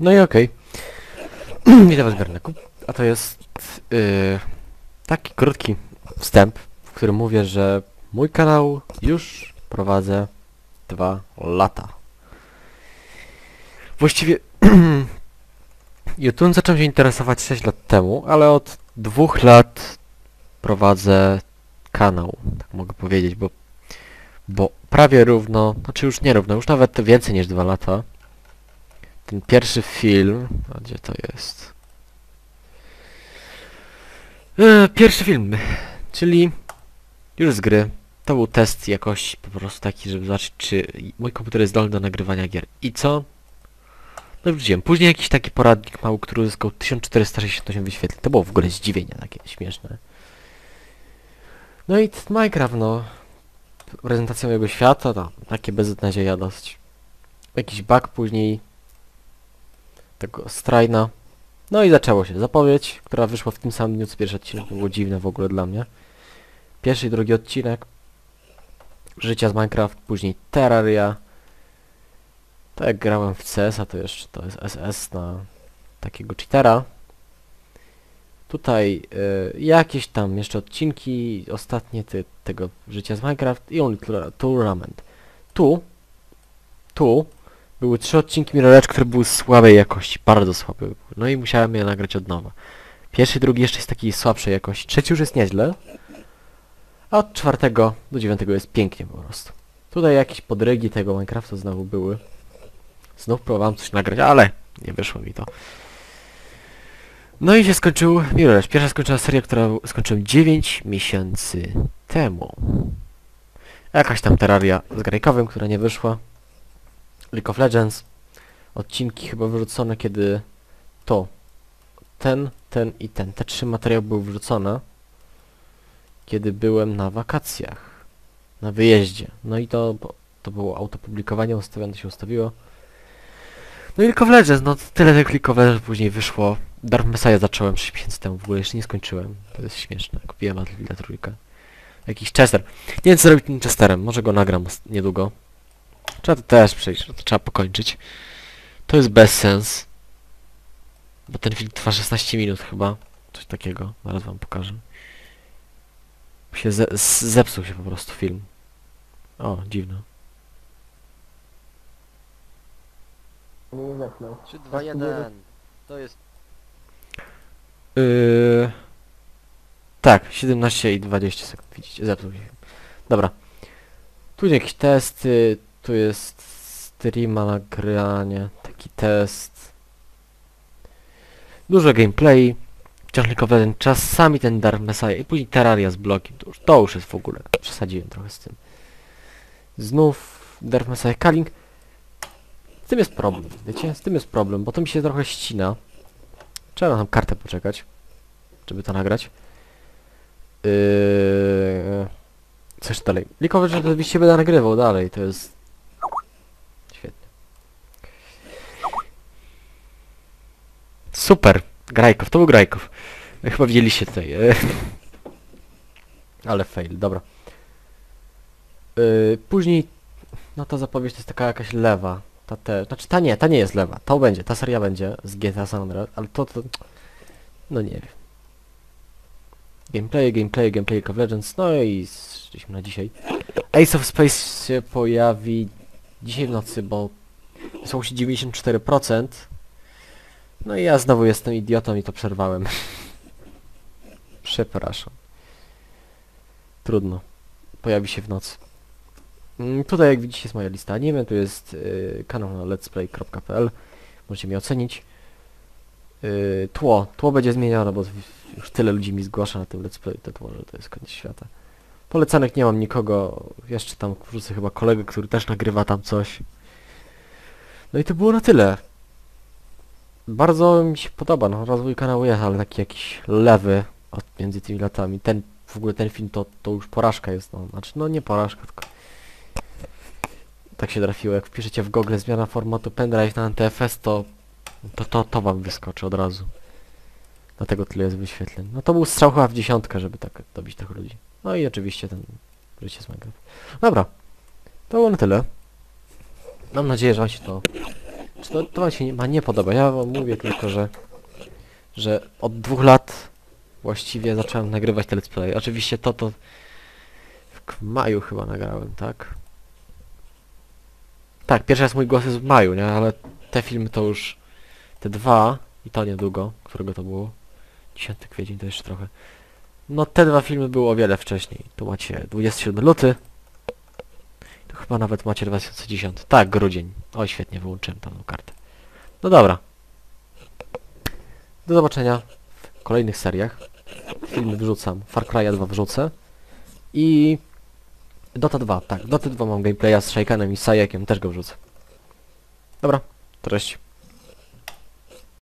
No i okej. Witam was Garneku. A to jest yy, taki krótki wstęp, w którym mówię, że mój kanał już prowadzę dwa lata. Właściwie YouTube zacząłem się interesować 6 lat temu, ale od dwóch lat prowadzę kanał, tak mogę powiedzieć, bo, bo prawie równo, znaczy już nie równo, już nawet więcej niż dwa lata. Ten pierwszy film, a gdzie to jest? E, pierwszy film, czyli już z gry. To był test jakoś po prostu taki, żeby zobaczyć, czy mój komputer jest zdolny do nagrywania gier. I co? No wróciłem. Później jakiś taki poradnik mały, który uzyskał 1468 wyświetleń. To było w ogóle zdziwienie takie śmieszne. No i Minecraft, no. Prezentacja mojego świata, to takie beznadzieja dość. Jakiś bug później. Tego strajna. No i zaczęło się. Zapowiedź, która wyszła w tym samym dniu co pierwszy odcinek. To było dziwne w ogóle dla mnie. Pierwszy i drugi odcinek. Życia z Minecraft, później Terraria. Tak jak grałem w CS, a to jeszcze to jest SS na takiego cheatera. Tutaj y, jakieś tam jeszcze odcinki ostatnie ty, tego życia z Minecraft i Only Tour- Tournament. Tu, tu były trzy odcinki Mirror które były słabej jakości, bardzo słabe. No i musiałem je nagrać od nowa. Pierwszy, drugi jeszcze jest takiej słabszej jakości. Trzeci już jest nieźle. A od czwartego do dziewiątego jest pięknie po prostu. Tutaj jakieś podrygi tego Minecrafta znowu były. Znów próbowałem coś nagrać, ale nie wyszło mi to. No i się skończył Mirror's. Pierwsza skończyła seria, która skończyłem 9 miesięcy temu. Jakaś tam Terraria z Grajkowym, która nie wyszła. League of Legends. Odcinki chyba wyrzucone, kiedy to, ten, ten i ten. Te trzy materiały były wrzucone, kiedy byłem na wakacjach. Na wyjeździe. No i to, to było autopublikowanie, ustawione się ustawiło. No i League of Legends, no tyle tego League of Legends później wyszło. Dark Messiah zacząłem 6 miesięcy temu, w ogóle jeszcze nie skończyłem. To jest śmieszne, kupiłem Battlefielda trójkę. Jakiś Chester. Nie wiem co zrobić tym Chesterem, może go nagram niedługo. Trzeba to też przejść, to trzeba pokończyć. To jest bez sens. Bo ten film trwa 16 minut chyba. Coś takiego, zaraz wam pokażę. Się ze zepsuł się po prostu film. O, dziwne. Nie zepnął. 3, 2, 1. To jest... Yy... Tak, 17 i 20 sekund, widzicie, zepsuł się. Dobra. Tu jakieś testy, tu jest streama, nagranie, taki test. Dużo gameplay, wciąż tylko jeden czasami ten Dark Messiah i później Terraria z blokiem, to już, to już jest w ogóle, przesadziłem trochę z tym. Znów Dark Messiah Calling. Z tym jest problem, wiecie, z tym jest problem, bo to mi się trochę ścina. Trzeba na tam kartę poczekać, żeby to nagrać. Yy... Coś dalej. Likowy, oczywiście będę nagrywał dalej, to jest... Świetnie. Super! Grajkow, to był Grajkow. Chyba widzieliście tutaj. e. Ale fail, dobra. Yy, później... No ta zapowiedź to jest taka jakaś lewa. Ta te... Znaczy ta nie, ta nie jest lewa. To będzie, ta seria będzie z GTA San Andreas, ale to to... No nie wiem. Gameplay, gameplay, gameplay of Legends, no i szliśmy na dzisiaj. Ace of Space się pojawi dzisiaj w nocy, bo się 94%. No i ja znowu jestem idiotą i to przerwałem. Przepraszam. Trudno. Pojawi się w nocy. Mm, Tutaj jak widzicie jest moja lista anime, tu jest y, kanał na letsplay.pl Możecie mnie ocenić. Y, tło. Tło będzie zmienione, bo już tyle ludzi mi zgłasza na tym let's play to tło, że to jest koniec świata. Polecanek nie mam nikogo. Jeszcze tam wrzucę chyba kolegę, który też nagrywa tam coś. No i to było na tyle. Bardzo mi się podoba, no rozwój kanału jest, ale taki jakiś lewy od między tymi latami. Ten, w ogóle ten film to, to już porażka jest, no. Znaczy, no nie porażka, tylko... Tak się trafiło, jak wpiszecie w Google zmiana formatu pendrive na NTFS, to to, to, to wam wyskoczy od razu. Dlatego tyle jest wyświetleń. No to był strzał chyba w dziesiątkę, żeby tak dobić tych ludzi. No i oczywiście ten życie z Minecraft. Dobra. To było na tyle. Mam nadzieję, że wam się to to, to wam się nie, ma nie podoba. Ja wam mówię tylko, że że od dwóch lat właściwie zacząłem nagrywać te let's play. Oczywiście to to w maju chyba nagrałem, tak? Tak, pierwszy raz mój głos jest w maju, nie? Ale te filmy to już te dwa i to niedługo, którego to było? 10 kwiecień to jeszcze trochę. No te dwa filmy były o wiele wcześniej. Tu macie 27 luty. Chyba nawet macie 2010. Tak, grudzień. Oj, świetnie, wyłączyłem tą kartę. No dobra. Do zobaczenia w kolejnych seriach. Filmy wrzucam. Far Cry 2 wrzucę. I... Dota 2, tak. Dota 2 mam gameplaya z Shakenem i Sajekiem, też go wrzucę. Dobra, cześć.